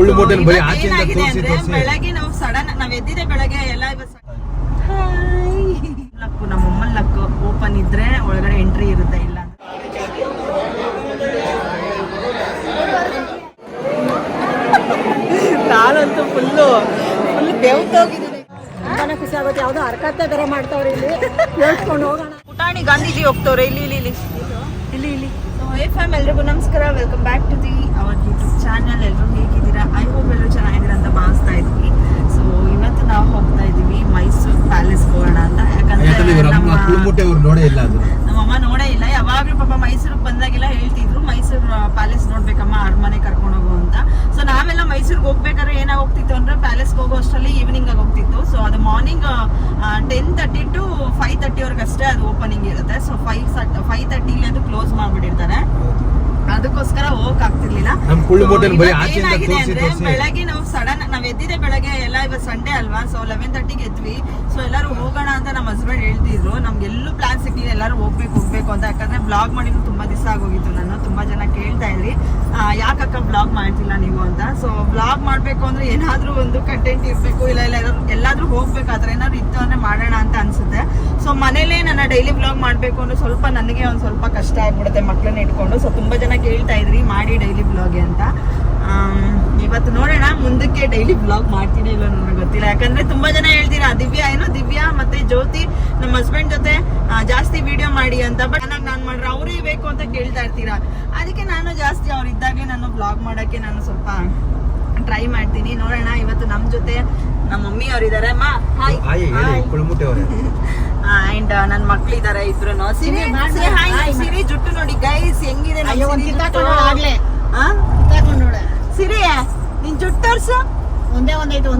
ಕುಳ್ಳು ಮೂಟೆನ ಬರೀ ಆಚೆಯಿಂದ ಏನಾಗಿದೆ ತೋರ್ಸಿ ಬೆಳಗ್ಗೆ ನಾವು ಸಡನ್ ನಾವ್ ಎದ್ದಿದೆ ಬೆಳಗ್ಗೆ ಎಲ್ಲ ಇವತ್ತು ನಮ್ಮ ನಮ್ಮಮ್ಮನ ಲಕ್ಕು. ಓಪನ್ ಇದ್ರೆ ಒಳಗಡೆ ಎಂಟ್ರಿ ಇರುತ್ತೆ ಇಲ್ಲ ನಾನಂತೂ ಫುಲ್ಲು ಫುಲ್ ಬೆವ್ತೋಗಿದ್ದೀನಿ ತುಂಬಾನೇ ಖುಷಿ ಆಗುತ್ತೆ. ಯಾವ್ದೋ ಅರ್ಕತ್ತೆ ತರ ಮಾಡ್ತಾವ್ರೆ ಇಲ್ಲಿ. ಹೇಳ್ಕೊಂಡು ಹೋಗೋಣ. ಪುಟಾಣಿ ಗಾಂಧೀಜಿ ಹೋಗ್ತವ್ರೆ ಇಲ್ಲಿ ಇಲ್ಲಿ ಇಲ್ಲಿ. ಇಲ್ಲಿ ಇಲ್ಲಿ. ಎಲ್ರಿಗೂ ನಮಸ್ಕಾರ. Welcome back to the our channel ಎಲ್ಲರೂ ಹೇಗಿದ್ದೀರಾ? ಐ ಹೋಪ್ ಎಲ್ಲರೂ ಚೆನ್ನಾಗಿದ್ದೀರಾ ಅಂತ ಭಾವಿಸ್ತಾ ಇದ್ವಿ. ಸೊ ಇವತ್ತು ನಾವು ಹೋಗ್ತಾ ಇದೀವಿ ಮೈಸೂರು ಪ್ಯಾಲೇಸ್ ಹೋಗೋಣ ಅಂತ. ಯಾಕಂದ್ರೆ ನಮ್ಮ ಅಮ್ಮ ನೋಡೇ ಇಲ್ಲ ಅದು. ನಮ್ಮಮ್ಮ ನೋಡೇ ಇಲ್ಲ. ಯಾವಾಗ್ಲೂ ಪಾಪ ಮೈಸೂರಿಗೆ ಬಂದಾಗೆಲ್ಲ ಹೇಳ್ತಿದ್ರು ಮೈಸೂರು ಪ್ಯಾಲೇಸ್ ನೋಡ್ಬೇಕಮ್ಮ ಅರಮನೆ ಕರ್ಕೊಂಡು ಹೋಗು ಅಂತ. ಸೊ ನಾವೆಲ್ಲ ಮೈಸೂರಿಗೆ ಹೋಗ್ಬೇಕಾದ್ರೆ ಏನಾಗೋಗ್ತಿತ್ತು ಅಂದ್ರೆ ಪ್ಯಾಲೇಸ್ಗೆ ಹೋಗೋ ಅಷ್ಟರಲ್ಲಿ ಈವ್ನಿಂಗ್ ಆಗಿ ಹೋಗ್ತಿತ್ತು ಸೊ ಅದು morning ten thirty to five thirty ವರ್ಗಷ್ಟೇ ಅಷ್ಟೇ ಅದು ಓಪನಿಂಗ್ ಇರುತ್ತೆ. ಸೊ ಫೈವ್ ಫೈವ್ ತರ್ಟಿಲಿ ಅದು ಕ್ಲೋಸ್ ಮಾಡ್ಬಿಟ್ಟಿರ್ತಾರೆ. ಅದಕ್ಕೋಸ್ಕರ ಹೋಗಕ್ ಆಗ್ತಿರ್ಲಿಲ್ಲ ನಮ್ ಕುಳ್ಳು So, ಮೂಟೆನ ಬರೀ ಇವತ್ತು ಆಚೆಯಿಂದ ಏನಾಗಿದೆ ತೋರ್ಸಿ ಅಂದ್ರೆ ಬೆಳಗ್ಗೆ ನಾವು ಸಡನ್ ನಾವ್ ಎದ್ದಿದೆ ಬೆಳಗ್ಗೆ ಎಲ್ಲ ಇವತ್ತು ಸಂಡೇ ಅಲ್ವಾ? ಸೊ ಲೆವೆನ್ ತರ್ಟಿಗೆ ಎದ್ವಿ. ಸೊ ಎಲ್ಲರೂ ಹೋಗೋಣ ಅಂತ ನಮ್ಮ ಹಸ್ಬೆಂಡ್ ಹೇಳ್ತಿದ್ರು. ನಮ್ಗೆ ಎಲ್ಲೂ ಪ್ಲಾನ್ ಸಿಗ್ಲಿಲ್ಲ. ಎಲ್ಲರೂ ಹೋಗ್ಬೇಕು ಹೋಗ್ಬೇಕು ಅಂತ. ಯಾಕಂದ್ರೆ ಬ್ಲಾಗ್ ಮಾಡಿದ್ರು ತುಂಬಾ ದಿವಸ ಆಗೋಗಿತ್ತು ನಾನು ತುಂಬಾ ಜನ ಕೇಳ್ತಾ ಇದ್ರಿ. ಯಾಕಕ್ಕ ಬ್ಲಾಗ್ ಮಾಡ್ತಿಲ್ಲ ನೀವು ಅಂತ? ಸೊ ಬ್ಲಾಗ್ ಮಾಡಬೇಕು ಅಂದ್ರೆ ಏನಾದ್ರೂ ಒಂದು ಕಂಟೆಂಟ್ ಇರಬೇಕು. ಇಲ್ಲ ಇಲ್ಲ, ಎಲ್ಲಾದ್ರೂ ಹೋಗ್ಬೇಕು. ಆತರ ಏನಾದ್ರು ಇತ್ತು ಅಂದ್ರೆ ಮಾಡೋಣ ಅಂತ ಅನ್ಸುತ್ತೆ. ಸೊ ಮನೇಲೇ ನನ್ನ ಡೈಲಿ ಬ್ಲಾಗ್ ಮಾಡಬೇಕು ಅಂದ್ರೆ ಸ್ವಲ್ಪ ನನಗೆ ಒಂದು ಸ್ವಲ್ಪ ಕಷ್ಟ ಆಗ್ಬಿಡುತ್ತೆ ಮಕ್ಕಳನ್ನ ಇಟ್ಕೊಂಡು. ಸೊ ತುಂಬಾ ಜನ ಕೇಳ್ತಾ ಇದ್ರಿ, ಮಾಡಿ ಡೈಲಿ ಬ್ಲಾಗ್ ಅಂತ. ಇವತ್ತು ನೋಡೋಣ ಮುಂದಕ್ಕೆ ಡೈಲಿ ಬ್ಲಾಗ್ ಮಾಡ್ತೀನಿ ಇಲ್ಲ ನನಗೆ ಗೊತ್ತಿಲ್ಲ. ಯಾಕಂದ್ರೆ ತುಂಬಾ ಜನ ಹೇಳ್ತೀರಾ ದಿವ್ಯಾ ಏನೋ? ದಿವ್ಯಾ ಮತ್ತೆ ಜ್ಯೋತಿ ನಮ್ಮ ಹಸ್ಬೆಂಡ್ ಜೊತೆ ಆ, ಜಾಸ್ತಿ ವಿಡಿಯೋ ಮಾಡಿ ಅಂತ. ಬಟ್ ನನಗೆ ನಾನು ಮಾಡ್ರೆ ಅವರೇ ಬೇಕು ಅಂತ ಕೇಳ್ತಾ ಇರ್ತೀರಾ? ಅದಕ್ಕೆ ನಾನು ಜಾಸ್ತಿ ಅವ್ರು ಇದ್ದಾಗಲೇ ನಾನು ಬ್ಲಾಗ್ ಮಾಡಕ್ಕೆ ನಾನು ಸ್ವಲ್ಪ ಟ್ರೈ ಮಾಡ್ತೀನಿ. ನೋಡೋಣ ಇವತ್ತು ನಮ್ಮ ಜೊತೆ ನಮ್ಮ ಮಮ್ಮಿ ಅವರಿದ್ದಾರೆ ಇದಾರೆ. ಅಮ್ಮ ಹಾಯ್ ಆಯ್ ಹೇಳಿ ಕುಳ್ಮುಟ್ಟೆ ಅವ್ರೆ. ಅಂಡ್ ನನ್ನ ಮಕ್ಳು ಇದಾರೆ ಇಬ್ರು. ಸಿರಿ ಜುಟ್ಟು ನೋಡಿ ಗೈಸ್ ಹೆಂಗಿದೆ ಸಿರಿ. ನಿನ್ ಜುಟ್ಟು ತೋರ್ಸು. ಒಂದೇ ಒಂದೈದು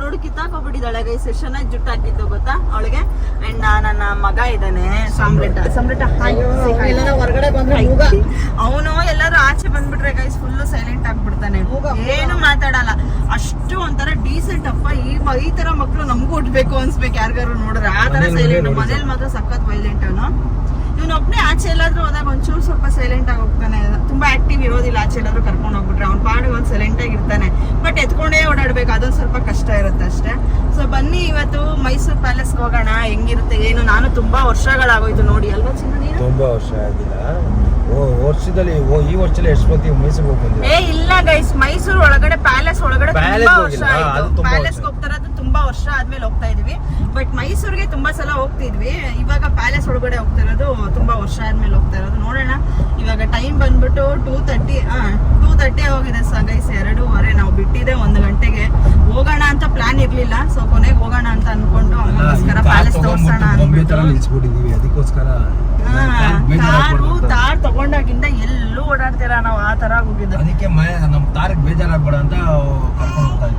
ನೋಡು ಕಿತ್ತಾಕೋಬಿಟ್ಟಿದ್ದಾಳೆ ಗೈಸ್ ಎಷ್ಟು ಚೆನ್ನಾಗಿ ಜುಟ್ಟು ಹಾಕಿತ್ತು ಗೊತ್ತಾ ಅವಳಿಗೆ? ಅಂಡ್ ನನ್ನ ಮಗ ಇದ್ದಾನೆ ಸಾಮ್ರಾಟ ಸಾಮ್ರಾಟ ಹೊರಗಡೆ ಬಂದ್ರೆ ಅವನು ಎಲ್ಲರೂ ಆಚೆ ಬಂದ್ಬಿಟ್ರೆ ಗೈಸ್ ಫುಲ್ ಸೈಲೆಂಟ್ ಆಗ್ಬಿಡ್ತಾನೆ. ಏನು ಮಾತಾಡಲ್ಲ. ಅಷ್ಟು ಒಂಥರ ಡೀಸೆಂಟ್ ಅಪ್ಪ. ಈ ಈ ತರ ಮಕ್ಕಳು ನಮಗೂ ಹುಟ್ಬೇಕು ಅನ್ಸ್ಬೇಕು. ಯಾರಿಗಾರು ನೋಡ್ರೆ ಆ ತರ ಸೈಲೆಂಟ್ ಮನೇಲಿ ಮಾತ್ರ ಸಖತ್ ವೈಲೆಂಟ್ ಅವನು. ಇವನು ಒಬ್ನೇ ಆಚೆ ಎಲ್ಲಾದ್ರೂ ಹೋದಾಗ ಒಂಚೂರು ಸ್ವಲ್ಪ ಸೈಲೆಂಟ್ ಆಗಿ ಹೋಗ್ತಾನೆ. ತುಂಬಾ ಆಕ್ಟಿವ್ ಇರೋದಿಲ್ಲ ಆಚೆ ಎಲ್ಲಾದ್ರೂ ಕರ್ಕೊಂಡು ಹೋಗ್ಬಿಟ್ರೆ. ಅವ್ನ ಪಾಡಿಗೆ ಒಂದು ಸೈಲೆಂಟ್ ಆಗಿರ್ತಾನೆ ಬಟ್ ಎತ್ಕೊಂಡೇ ಓಡಾಡ್ಬೇಕು. ಅದೊಂದು ಸ್ವಲ್ಪ ಕಷ್ಟ ಇರುತ್ತೆ ಅಷ್ಟೇ. ಸೊ ಬನ್ನಿ ಇವತ್ತು ಮೈಸೂರು ಪ್ಯಾಲೇಸ್ಗೆ ಹೋಗೋಣ. ಹೆಂಗಿರುತ್ತೆ ಏನು? ನಾನು ತುಂಬಾ ವರ್ಷಗಳಾಗೋಯ್ತು ನೋಡಿ. ಅಲ್ವಾ ಚಿನ್ನ ತುಂಬಾ ವರ್ಷ ಆಗಿಲ್ಲ. ಓ ವರ್ಷದಲ್ಲಿ ಈ ವರ್ಷದಲ್ಲಿ ಎಷ್ಟು ಬಂದಿಲ್ಲ ಏ ಇಲ್ಲ ಗೈಸ್ ಮೈಸೂರು ಒಳಗಡೆ ಪ್ಯಾಲೇಸ್ ಒಳಗಡೆ ತುಂಬಾ ವರ್ಷ ಆಯ್ತು. ಪ್ಯಾಲೇಸ್. ತುಂಬಾ ವರ್ಷ ಆದ್ಮೇಲೆ ಹೋಗ್ತಾ ಇದೀವಿ. ಬಟ್ ಮೈಸೂರಿಗೆ ತುಂಬಾ ಸಲ ಹೋಗ್ತಿದ್ವಿ. ಇವಾಗ ಪ್ಯಾಲೇಸ್ ಒಳಗಡೆ ಹೋಗ್ತಾ ಇರೋದು ತುಂಬಾ ವರ್ಷ ಆದ್ಮೇಲೆ ಹೋಗ್ತಾ ಇರೋದು. ನೋಡೋಣ. ಇವಾಗ ಟೈಮ್ ಬಂದ್ಬಿಟ್ಟು ಟೂ ತರ್ಟಿ ಟೂ ತರ್ಟಿ ಹೋಗಿದೆ ಸಗೈಸ್ ಗೈಸ್ ಎರಡೂವರೆ. ನಾವು ಬಿಟ್ಟಿದೆ ಒಂದು ಗಂಟೆಗೆ. ಹೋಗೋಣ ಅಂತ ಪ್ಲಾನ್ ಇರ್ಲಿಲ್ಲ. ಸೊ ಕೊನೆಗೆ ಹೋಗೋಣ ಅಂತ ಅನ್ಕೊಂಡು ಅಮ್ಮಗೋಸ್ಕರ ಪ್ಯಾಲೇಸ್ ತೋರ್ಸೋಣ ಅದಕ್ಕೋಸ್ಕರ ಕಾರು ತಾರ್ ತಗೊಂಡಾಗಿಂದ ಎಲ್ಲೂ ಓಡಾಡ್ತೀರಾ? ನಾವು ಆ ತರ ಹೋಗಿದ್ದೆ ಅದಕ್ಕೆ ನಮ್ ತಾರಕ್ ಬೇಜಾರಾಗ್ಬೇಡ ಅಂತ ಕರ್ಕೊಂಡು ಹೋಗ್ತಾ